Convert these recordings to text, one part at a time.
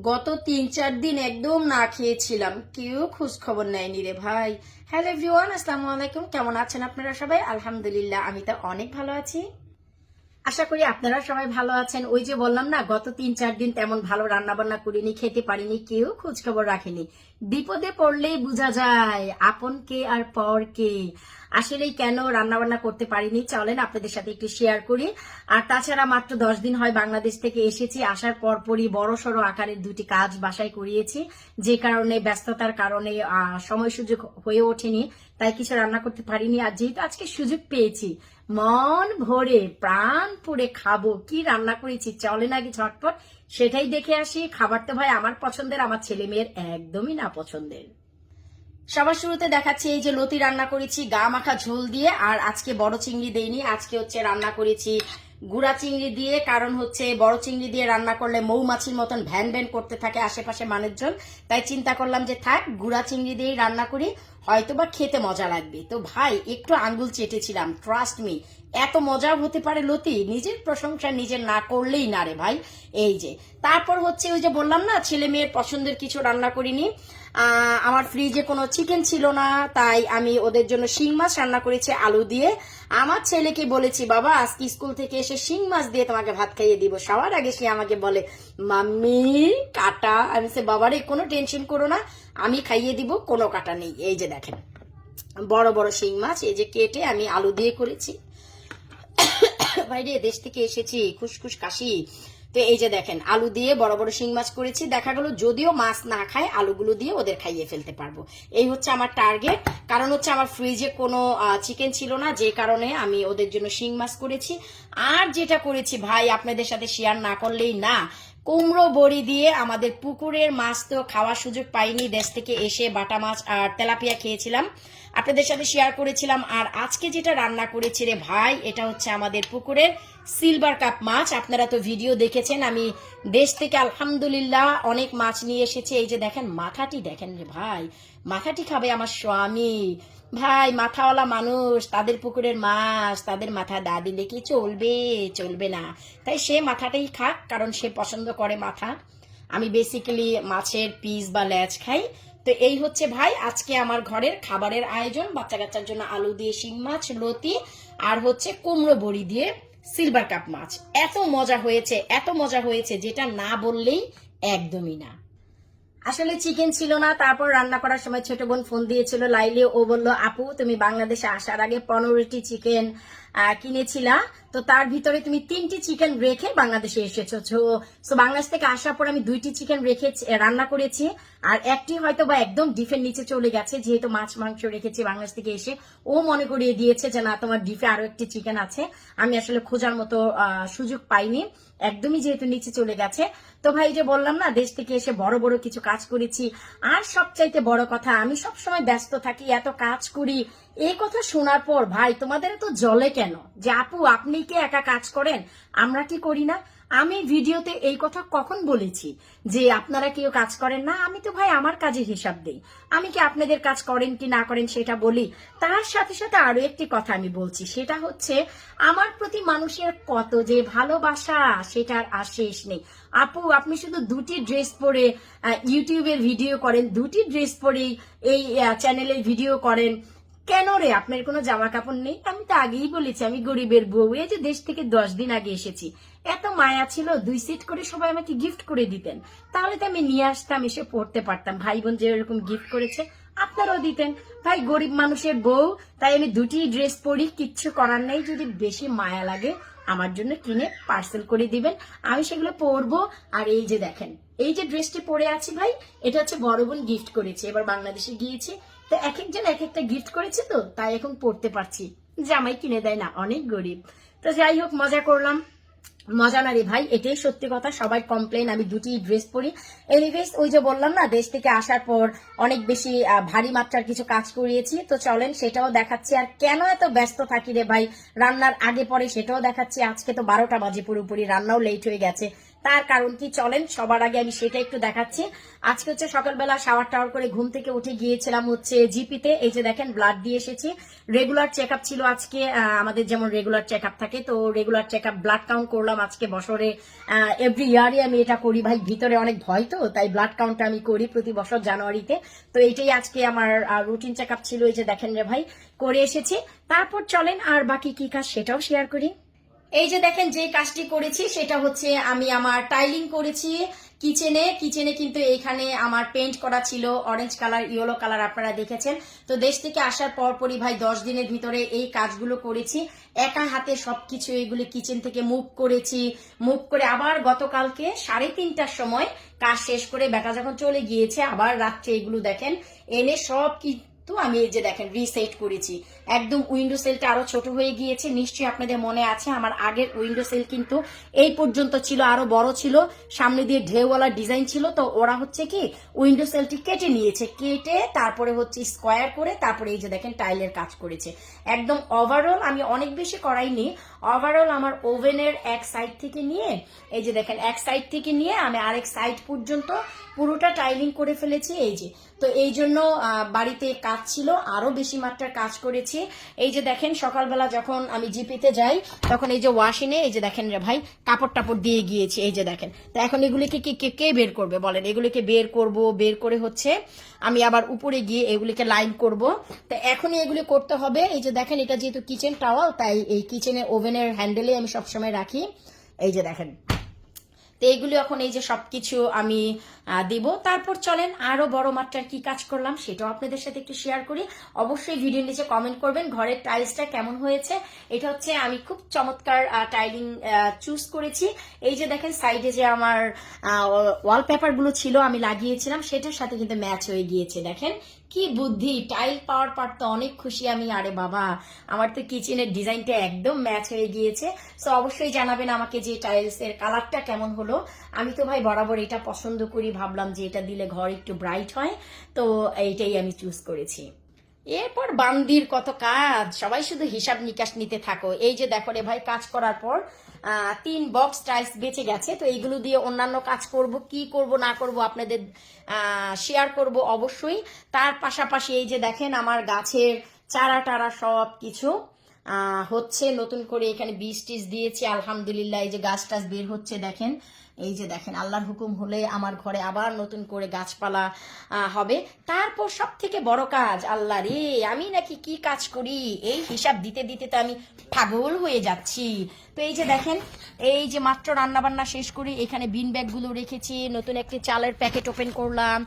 গত তিন চার দিন একদম না খেয়েছিলাম। কেউ খোঁজ খবর নেয়নি রে ভাই। হ্যালো এভরিওয়ান আসসালামু আলাইকুম। কেমন আছেন আপনারা সবাই? আলহামদুলিল্লাহ, আমি তো অনেক ভালো আছি। আশা করি আপনারা সবাই ভালো আছেন। ওই যে বললাম না, গত তিন চার দিন তেমন ভালো রান্না বান্না করিনি, খেতে পারিনি, কেউ খোঁজ খবর রাখেনি। বিপদে পড়লেই বোঝা যায়, আপন কে আর পর কে। আসলেই কেন রান্না বান্না করতে পারিনি? চলেন আপনাদের সাথে একটু শেয়ার করি। আর তাছাড়া মাত্র দশ দিন হয় বাংলাদেশ থেকে এসেছি। আসার পরপরই বড় সড়ো আকারের দুটি কাজ বাসায় করিয়েছি। যে কারণে ব্যস্ততার কারণে সময় সুযোগ হয়ে ওঠেনি। তাই কিছু রান্না করতে পারিনি। আর যেহেতু আজকে সুযোগ পেয়েছি, মন ভরে, প্রাণ পুড়ে খাব। কি রান্না করেছি? চলে নাকি ঝটপট সেটাই দেখে আসি। খাবার তো ভাই আমার পছন্দের, আমার ছেলে মেয়ের একদমই না পছন্দের। সবার শুরুতে দেখাচ্ছি এই যে লতি রান্না করেছি, গা মাখা ঝোল দিয়ে, আর আজকে বড় চিংড়ি দেইনি, আজকে হচ্ছে রান্না করেছি গুড়া চিংড়ি দিয়ে, কারণ হচ্ছে বড় চিংড়ি দিয়ে রান্না করলে মৌমাছির মতন ভ্যান ভ্যান করতে থাকে আশেপাশে মানুষজন। তাই চিন্তা করলাম যে থাক, গুড়া চিংড়ি দিয়েই রান্না করি হয়তো বা খেতে মজা লাগবে। তো ভাই, একটু আঙ্গুল চেটেছিলাম ট্রাস্ট মি এত মজাও হতে পারে লতি, নিজের প্রশংসা নিজের না করলেই না রে ভাই। এই যে, তারপর হচ্ছে ওই যে বললাম না, ছেলে মেয়ের পছন্দের কিছু রান্না করিনি। আমার ফ্রিজে কোনো চিকেন ছিল না, তাই আমি ওদের জন্য শিং মাছ রান্না করেছি আলু দিয়ে। আমার ছেলেকে বলেছি, বাবা, আজকে স্কুল থেকে এসে শিং মাছ দিয়ে তোমাকে ভাত খাইয়ে দিব। সবার আগে সে আমাকে বলে, মাম্মি, কাটা। আমি সে বাবারে কোনো টেনশন করো না, আমি খাইয়ে দিব, কোনো কাটা নেই। এই যে দেখেন, বড় বড় শিং মাছ, এই যে কেটে আমি আলু দিয়ে করেছি। বাইরে দেশ থেকে এসেছি, খুশখুশ কাশি। তো এই যে দেখেন, আলু দিয়ে বড় বড় শিং মাছ করেছি। দেখা গেল যদিও মাছ না খায়, আলুগুলো দিয়ে ওদের খাইয়ে ফেলতে পারব। এই হচ্ছে আমার টার্গেট কারণ হচ্ছে আমার ফ্রিজে কোনো চিকেন ছিল না, যে কারণে আমি ওদের জন্য শিং মাছ করেছি। আর যেটা করেছি, ভাই, আপনাদের সাথে শেয়ার না করলেই না। কুমড়ো বড়ি দিয়ে আমাদের পুকুরের মাছ তো খাওয়ার সুযোগ পাইনি, দেশ থেকে এসে বাটা মাছ আর তেলাপিয়া খেয়েছিলাম। আপনাদের সাথে শেয়ার করেছিলাম আর আজকে যেটা রান্না করেছি রে ভাই, এটা হচ্ছে আমাদের পুকুরের সিলভার কাপ মাছ। আপনারা তো ভিডিও দেখেছেন, আমি দেশ থেকে আলহামদুলিল্লাহ অনেক মাছ নিয়ে এসেছি। এই যে দেখেন মাথাটি দেখেন রে ভাই মাথাটি খাবে আমার স্বামী। ভাই, মাথাওয়ালা মানুষ, তাদের পুকুরের মাছ, তাদের মাথা দা দিলে কি চলবে চলবে না। তাই সে মাথাটাই খাক, কারণ সে পছন্দ করে মাথা। আমি বেসিক্যালি মাছের পিস বা ল্যাচ খাই। তো এই হচ্ছে ভাই, আজকে আমার ঘরের খাবারের আয়োজন। বাচ্চা কাচ্চার জন্য আলু দিয়ে শিং মাছ, লতি, আর হচ্ছে কুমড়ো বড়ি দিয়ে সিলভার কাপ মাছ। এত মজা হয়েছে, এত মজা হয়েছে, যেটা না বললেই একদমই না। আসলে চিকেন ছিল না, তারপর রান্না করার সময় ছোট বোন ফোন দিয়েছিল লাইলে। ও বলল, আপু, তুমি বাংলাদেশে আসার আগে পনেরোটি চিকেন কিনেছিলা। তো তার ভিতরে তুমি তিনটি চিকেন রেখে বাংলাদেশে এসেছ। তো বাংলাদেশ থেকে আসার পর আমি দুইটি চিকেন রেখে রান্না করেছি। আর একটি হয়তো বা একদম ডিফের নিচে চলে গেছে, যেহেতু মাছ, মাংস রেখেছি বাংলাদেশ থেকে এসে। ও মনে করিয়ে দিয়েছে যে, না, তোমার ডিফে আরও একটি চিকেন আছে। আমি আসলে খোঁজার মতো সুযোগ পাইনি। একদমই যেহেতু নিচে চলে গেছে। তো ভাই যে বললাম না, দেশ থেকে এসে বড় বড় কিছু কাজ করেছি। আর সবচাইতে বড় কথা, আমি সব সময় ব্যস্ত থাকি, এত কাজ করি। এই কথা শোনার পর, ভাই, তোমাদের এত জলে কেন? যে, আপু, আপনি কি একা কাজ করেন? আমরা কি করি না? আমি ভিডিওতে এই কথা কখন বলেছি? যে আপনারা কেউ কাজ করেন না, আমি তো ভাই আমার কাজের হিসাব দেই। আমি কি আপনাদের কাজ করেন কি না করেন সেটা বলি? তার সাথে সাথে আরও একটি কথা আমি বলছি, সেটা হচ্ছে আমার প্রতি মানুষের কত যে ভালোবাসা সেটার আর শেষ নেই। আপু, আপনি শুধু দুটি ড্রেস পরে ইউটিউবের ভিডিও করেন, দুটি ড্রেস পরেই এই চ্যানেলের ভিডিও করেন, কেন রে আপনার কোনো জামা কাপড় নেই? আমি তো আগেই বলেছি, আমি গরিবের বউ, এই যে দেশ থেকে দশ দিন আগে এসেছি। এত মায়া ছিল, দুই সেট করে সবাই আমাকে গিফট করে দিতেন। তাহলে তো আমি নিয়ে আসতাম, এসে পড়তে পারতাম। ভাই বোন যে এরকম গিফট করেছে, আপনারাও দিতেন। ভাই গরিব মানুষের বউ, তাই আমি দুটি ড্রেস পরি, কিচ্ছু করার নেই। যদি বেশি মায়া লাগে, আমার জন্য কিনে পার্সেল করে দিবেন। আমি সেগুলো পরবো। আর এই যে দেখেন, এই যে ড্রেসটি পরে আছি ভাই, এটা হচ্ছে বড় বোন গিফট করেছে। এবার বাংলাদেশে গিয়েছে। তো এক একজন এক একটা গিফট করেছে তো, তাই এখন পড়তে পারছি। জামাই কিনে দেয় না, অনেক গরিব। তো যাই হোক, মজা করলাম। মজা না রে ভাই, এটাই সত্যি কথা, সবাই কমপ্লেন আমি দুটি ড্রেস পরি। এনিওয়েজ ওই যে বললাম না, দেশ থেকে আসার পর অনেক বেশি ভারী মাত্রার কিছু কাজ করিয়েছি। তো চলেন, সেটাও দেখাচ্ছি। আর কেন এত ব্যস্ত থাকি রে ভাই? রান্নার আগে পরে সেটাও দেখাচ্ছি। আজকে তো বারোটা বাজে, পুরোপুরি রান্নাও লেট হয়ে গেছে। তার কারণ কি চলেন? সবার আগে আমি সেটা একটু দেখাচ্ছি। আজকে হচ্ছে সকালবেলা শাওয়ার টাওয়ার করে ঘুম থেকে উঠে গিয়েছিলাম হচ্ছে জিপিতে। এই যে দেখেন ব্লাড দিয়ে এসেছি। রেগুলার চেক ছিল আজকে আমাদের যেমন রেগুলার চেক থাকে, তো রেগুলার চেক ব্লাড কাউন্ট করলাম আজকে বছরে এভরি ইয়ারই আমি এটা করি। ভাই, ভিতরে অনেক ভয় তো, তাই ব্লাড কাউন্টটা আমি করি প্রতি বছর জানুয়ারিতে। তো এইটাই আজকে আমার রুটিন চেক ছিল। এই যে দেখেন রে ভাই, করে এসেছি। তারপর চলেন, আর বাকি কি কাজ সেটাও শেয়ার করি। এই যে দেখেন যে কাজটি করেছি, সেটা হচ্ছে আমি আমার টাইলিং করেছি কিচেনে কিচেনে কিন্তু এইখানে আমার পেন্ট করা ছিল অরেঞ্জ কালার ইয়েলো কালার আপনারা দেখেছেন। তো দেশ থেকে আসার পর পরই ভাই দশ দিনের ভিতরে এই কাজগুলো করেছি। একা হাতে সবকিছু এগুলি কিচেন থেকে মুভ করেছি। মুভ করে আবার গতকালকে সাড়ে তিনটার সময় কাজ শেষ করে বেটা যখন চলে গিয়েছে, আবার রাত্রে এগুলো দেখেন। এনে সব তো আমি এই যে দেখেন রিসেট করেছি। একদম উইন্ডো সেলটা আরও ছোট হয়ে গিয়েছে, নিশ্চয়ই আপনাদের মনে আছে, আমার আগের উইন্ডো সেল কিন্তু এই পর্যন্ত ছিল, আরও বড় ছিল। সামনে দিয়ে ঢেউওয়ালা ডিজাইন ছিল, তো ওরা হচ্ছে কি উইন্ডো সেলটি কেটে নিয়েছে। কেটে তারপরে হচ্ছে স্কোয়ার করে তারপরে এই যে দেখেন টাইলের কাজ করেছে। একদম ওভারঅল আমি অনেক বেশি করাইনি ওভারঅল আমার ওভেনের এক সাইড থেকে নিয়ে, এই যে দেখেন, এক সাইড থেকে নিয়ে আমি আরেক সাইড পর্যন্ত পুরোটা টাইলিং করে ফেলেছি। এই যে তো এই জন্য বাড়িতে কাজ ছিল, আরও বেশি মাত্রার কাজ করেছি। এই যে দেখেন, সকালবেলা যখন আমি জিপিতে যাই, তখন এই যে ওয়াশিনে এই যে দেখেন রে ভাই কাপড় টাপড় দিয়ে গিয়েছি, এই যে দেখেন। তো এখন এগুলিকে কি, কে কে বের করবে বলেন? এগুলিকে বের করব, বের করে হচ্ছে আমি আবার উপরে গিয়ে এগুলিকে লাইন করব। তো এখনই এগুলি করতে হবে। এই যে দেখেন, এটা যেহেতু কিচেন টাওয়াল তাই এই কিচেনে ওভেনের হ্যান্ডেলে আমি সবসময় রাখি। এই যে দেখেন। তো এইগুলো এখন এই যে সব কিছু আমি দিব। তারপর চলেন আরও বড় মাত্রার কি কাজ করলাম সেটাও আপনাদের সাথে একটু শেয়ার করি। অবশ্যই ভিডিওর নিচে কমেন্ট করবেন ঘরের টাইলসটা কেমন হয়েছে। এটা হচ্ছে আমি খুব চমৎকার টাইলিং চুজ করেছি। এই যে দেখেন সাইডে যে আমার ওয়ালপেপারগুলো ছিল, আমি লাগিয়েছিলাম, সেটার সাথে কিন্তু ম্যাচ হয়ে গিয়েছে, দেখেন। কি বুদ্ধি? টাইল পাওয়ার পর তো অনেক খুশি আমি, আরে বাবা। আমার তো কিচেনের ডিজাইনটা একদম ম্যাচ হয়ে গিয়েছে। সো অবশ্যই জানাবেন আমাকে যে টাইলস এর কালারটা কেমন হলো। আমি তো ভাই বরাবর এটা পছন্দ করি, ভাবলাম যে এটা দিলে ঘর একটু ব্রাইট হয়। তো, এইটাই আমি চুজ করেছি। এরপর বান্দির কত কাজ। সবাই শুধু হিসাব নিকাশ নিতে থাকো। এই যে দেখো রে ভাই, কাজ করার পর তিন বক্স টাইলস বেঁচে গেছে। তো এইগুলো দিয়ে অন্যান্য কাজ করব, কি করব, না করব আপনাদের শেয়ার করব অবশ্যই। তার পাশাপাশি এই যে দেখেন আমার গাছের চারা টারা সব কিছু হচ্ছে। নতুন করে এখানে বীজ টিজ দিয়েছি। আলহামদুলিল্লাহ এই যে গাছ টাছ বের হচ্ছে, দেখেন। এই যে দেখেন, আল্লাহর হুকুম হলে আমার ঘরে আবার নতুন করে গাছপালা হবে। তারপর সব থেকে বড় কাজ, আল্লাহ রে, আমি নাকি কি কাজ করি? এই হিসাব দিতে দিতে তো আমি পাগল হয়ে যাচ্ছি। তো এই যে দেখেন, এই যে মাত্র রান্না বান্না শেষ করি এখানে বিন ব্যাগগুলো রেখেছি, নতুন একটি চালের প্যাকেট ওপেন করলাম।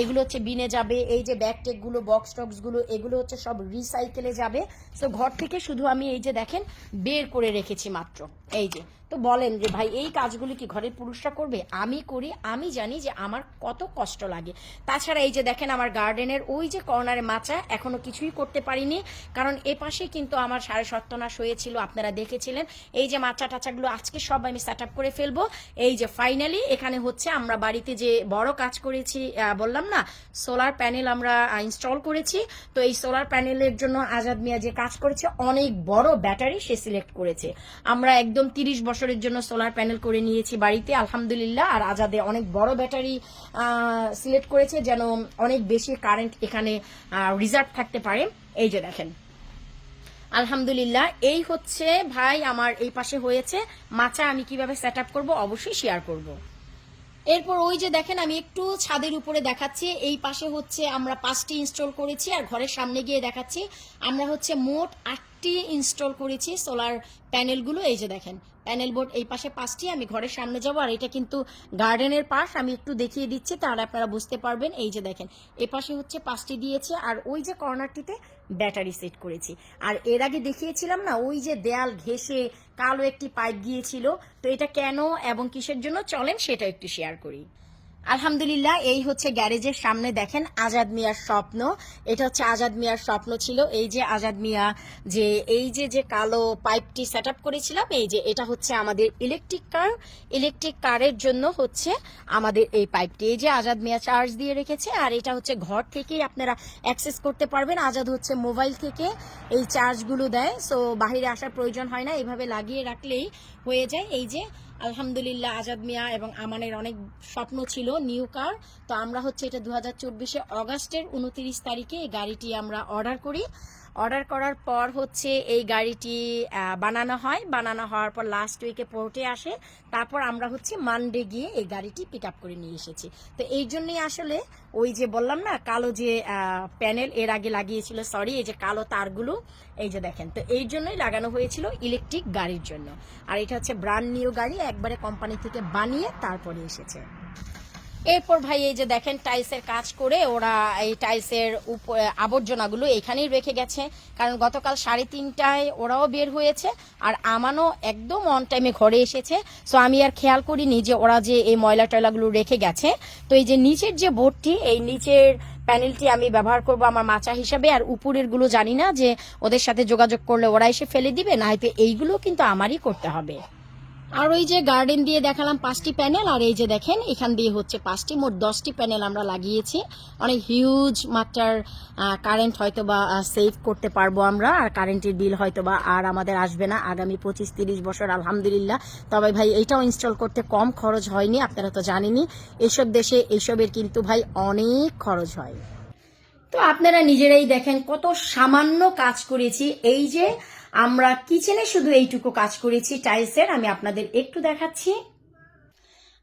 এগুলো হচ্ছে বিনে যাবে, এই যে ব্যাগ টেকগুলো বক্স টক্সগুলো, এগুলো হচ্ছে সব রিসাইকেলে যাবে। তো ঘর থেকে শুধু আমি এই যে দেখেন, বের করে রেখেছি মাত্র। এই যে তো বলেন যে, ভাই, এই কাজগুলি কি ঘরের পুরুষরা করবে? আমি করি, আমি জানি যে আমার কত কষ্ট লাগে। তাছাড়া এই যে দেখেন আমার গার্ডেনের ওই যে কর্নারে মাচা, এখনও কিছুই করতে পারিনি। কারণ এ পাশে কিন্তু আমার সাড়ে সত্তনাশ হয়েছিল, আপনারা দেখেছিলেন। এই যে মাচা টাচাগুলো আজকে সব আমি সেট করে ফেলব। এই যে ফাইনালি এখানে হচ্ছে আমরা বাড়িতে যে বড় কাজ করেছি বললাম না সোলার প্যানেল আমরা ইনস্টল করেছি। তো এই সোলার প্যানেলের জন্য আজাদ মিয়া যে কাজ করেছে, অনেক বড় ব্যাটারি সে সিলেক্ট করেছে। আমরা একদম তিরিশ বছরের জন্য সোলার প্যানেল করে নিয়েছি বাড়িতে, আলহামদুলিল্লাহ। আর আজাদে অনেক বড় ব্যাটারি সিলেক্ট করেছে যেন অনেক বেশি কারেন্ট এখানে রিজার্ভ থাকতে পারে। এই যে দেখেন। আলহামদুলিল্লাহ, এই হচ্ছে ভাই আমার এই পাশে হয়েছে। মাচা, আমি কীভাবে সেট আপ করব অবশ্যই শেয়ার করব। এরপর ওই যে দেখেন, আমি একটু ছাদের উপরে দেখাচ্ছি। এই পাশে হচ্ছে আমরা পাঁচটি ইনস্টল করেছি আর ঘরের সামনে গিয়ে দেখাচ্ছি। আমরা হচ্ছে মোট আটটি ইনস্টল করেছি সোলার প্যানেলগুলো এই যে দেখেন প্যানেল বোর্ড এই পাশে পাঁচটি, আমি ঘরের সামনে যাব, আর এটা কিন্তু গার্ডেনের পাশ, আমি একটু দেখিয়ে দিচ্ছি, তাহলে আপনারা বুঝতে পারবেন। এই যে দেখেন, এ পাশে হচ্ছে পাঁচটি দিয়েছে, আর ওই যে কর্নারটিতে ব্যাটারি সেট করেছি। আর এর আগে দেখিয়েছিলাম না, ওই যে দেয়াল ঘেসে কালো একটি পাইপ গিয়েছিল, তো এটা কেন এবং কিসের জন্য চলেন সেটা একটু শেয়ার করি। আলহামদুলিল্লাহ, এই হচ্ছে গ্যারেজের সামনে দেখেন আজাদ মিয়ার স্বপ্ন। এটা হচ্ছে আজাদ মিয়ার স্বপ্ন ছিল। এই যে আজাদ মিয়া, যে এই যে যে কালো পাইপটি সেট আপ করেছিলাম, এই যে এটা হচ্ছে আমাদের ইলেকট্রিক কার ইলেকট্রিক কারের জন্য হচ্ছে আমাদের এই পাইপটি। এই যে আজাদ মিয়া চার্জ দিয়ে রেখেছে, আর এটা হচ্ছে ঘর থেকেই আপনারা অ্যাক্সেস করতে পারবেন। আজাদ হচ্ছে মোবাইল থেকে এই চার্জগুলো দেয়। সো বাইরে আসার প্রয়োজন হয় না। এইভাবে লাগিয়ে রাখলেই হয়ে যায়। এই যে আলহামদুলিল্লাহ, আজাদ মিয়া এবং আমানের অনেক স্বপ্ন ছিল নিউ কার তো আমরা হচ্ছে এটা দু হাজার চব্বিশে অগাস্টের উনত্রিশ তারিখে এই গাড়িটি আমরা অর্ডার করি। অর্ডার করার পর হচ্ছে এই গাড়িটি বানানো হয়। বানানো হওয়ার পর লাস্ট উইকে পোর্টে আসে। তারপর আমরা হচ্ছে মানডে গিয়ে এই গাড়িটি পিক আপ করে নিয়ে এসেছি। তো এই জন্যই আসলে ওই যে বললাম না, কালো যে প্যানেল এর আগে লাগিয়েছিল সরি এই যে কালো তারগুলো, এই যে দেখেন। তো এই জন্যই লাগানো হয়েছিল ইলেকট্রিক গাড়ির জন্য। আর এটা হচ্ছে ব্র্যান্ড নিউ গাড়ি, একবারে কোম্পানি থেকে বানিয়ে তারপরে এসেছে। এরপর ভাই এই যে দেখেন টাইলসের কাজ করে ওরা এই টাইলসের আবর্জনাগুলো এখানেই রেখে গেছে। কারণ গতকাল সাড়ে তিনটায় ওরাও বের হয়েছে আর আমানও একদম অন টাইমে ঘরে এসেছে। সো আমি আর খেয়াল করিনি যে ওরা যে এই ময়লা টয়লাগুলো রেখে গেছে। তো এই যে নিচের যে বোর্ডটি, এই নিচের প্যানেলটি আমি ব্যবহার করব আমার মাচা হিসাবে। আর উপরেরগুলো জানি না যে ওদের সাথে যোগাযোগ করলে ওরা এসে ফেলে দিবে, না হয়তো এইগুলো কিন্তু আমারই করতে হবে। আর ওই যে গার্ডেন দিয়ে দেখালাম পাঁচটি প্যানেল, আর এই যে দেখেন, এখান দিয়ে হচ্ছে পাঁচটি, মোট দশটি প্যানেল আমরা লাগিয়েছি। অনেক হিউজ মাত্রার কারেন্ট হয়তো বা সেভ করতে পারব আমরা, আর কারেন্টের বিল হয়তো বা আর আমাদের আসবে না আগামী পঁচিশ তিরিশ বছর, আলহামদুলিল্লাহ। তবে ভাই, এইটাও ইনস্টল করতে কম খরচ হয়নি, আপনারা তো জানেনই। এইসব দেশে এইসবের কিন্তু ভাই অনেক খরচ হয়। তো আপনারা নিজেরাই দেখেন কত সামান্য কাজ করেছি। এই যে আমরা কিচেনে শুধু এইটুকু কাজ করেছি, টাইলসের, আমি আপনাদের একটু দেখাচ্ছি।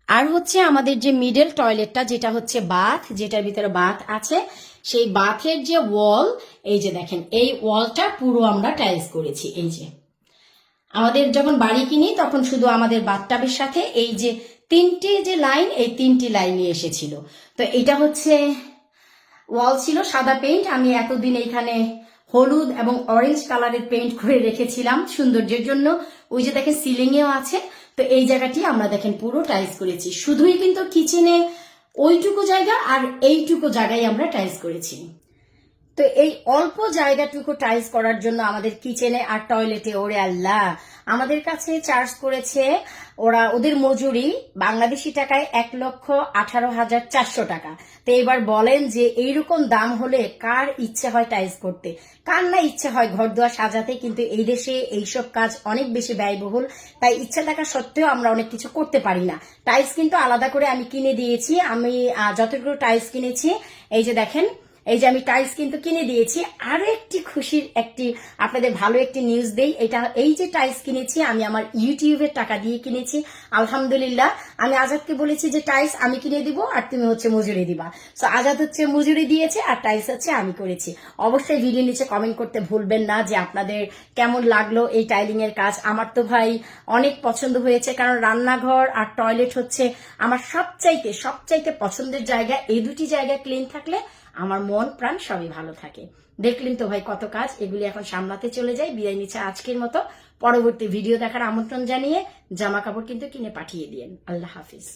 আর হচ্ছে আমাদের যে মিডল টয়লেটটা যেটা হচ্ছে বাথ যেটার ভিতরে বাথ আছে, সেই বাথের যে ওয়াল এই যে দেখেন, এই ওয়ালটা পুরো আমরা টাইলস করেছি, এই যে। আমাদের যখন বাড়ি কিনি, তখন শুধু আমাদের বাথটাবের সাথে এই যে তিনটি যে লাইন এই তিনটি লাইনই এসেছিল। তো এটা হচ্ছে ওয়াল ছিল, সাদা পেইন্ট আমি এতদিন এখানে হলুদ এবং অরেঞ্জ কালারের পেন্ট করে রেখেছিলাম সৌন্দর্যের জন্য। ওই যে দেখেন সিলিংয়েও আছে। তো এই জায়গাটি আমরা দেখেন পুরো টাইলস করেছি। শুধুই কিন্তু কিচেনে ওইটুকু জায়গা আর এইটুকু জায়গায় আমরা টাইলস করেছি। তো এই অল্প জায়গাটুকু টাইলস করার জন্য আমাদের কিচেনে আর টয়লেটে ওরে আল্লাহ! আমাদের কাছে চার্জ করেছে ওরা, ওদের মজুরি বাংলাদেশি টাকায় এক লক্ষ আঠারো হাজার চারশো টাকা। তো এবার বলেন যে এইরকম দাম হলে কার ইচ্ছে হয় টাইলস করতে? কার না ইচ্ছে হয় ঘর দুয়ার সাজাতে? কিন্তু এই দেশে এইসব কাজ অনেক বেশি ব্যয়বহুল, তাই ইচ্ছা থাকা সত্ত্বেও আমরা অনেক কিছু করতে পারি না। টাইলস কিন্তু আলাদা করে আমি কিনে দিয়েছি, আমি যতটুকু টাইলস কিনেছি, এই যে দেখেন এই যে আমি টাইলস কিন্তু কিনে দিয়েছি। আরও একটি খুশির একটি, আপনাদের ভালো একটি নিউজ দেই। এটা, এই যে টাইলস কিনেছি, আমি আমার ইউটিউবের টাকা দিয়ে কিনেছি। আলহামদুলিল্লাহ, আমি আজাদকে বলেছি যে টাইলস আমি কিনে দিব আর তুমি হচ্ছে মজুরি দিবা। সো আজাদ হচ্ছে মজুরি দিয়েছে আর টাইলস হচ্ছে আমি করেছি। অবশ্যই ভিডিও নিচে কমেন্ট করতে ভুলবেন না যে, আপনাদের কেমন লাগল এই টাইলিং এর কাজ। আমার তো ভাই অনেক পছন্দ হয়েছে, কারণ রান্নাঘর আর টয়লেট হচ্ছে আমার সবচাইতে সবচাইতে পছন্দের জায়গা। এই দুটি জায়গা ক্লিন থাকলে আমার মন, প্রাণ সবই ভালো থাকে। দেখলেন তো ভাই কত কাজ, এগুলি এখন সামলাতে চলে যায় বিদায় নিচ্ছে আজকের মতো। পরবর্তী ভিডিও দেখার আমন্ত্রণ জানিয়ে জামা কাপড় কিন্তু কিনে পাঠিয়ে দিয়েন। আল্লাহ হাফিজ।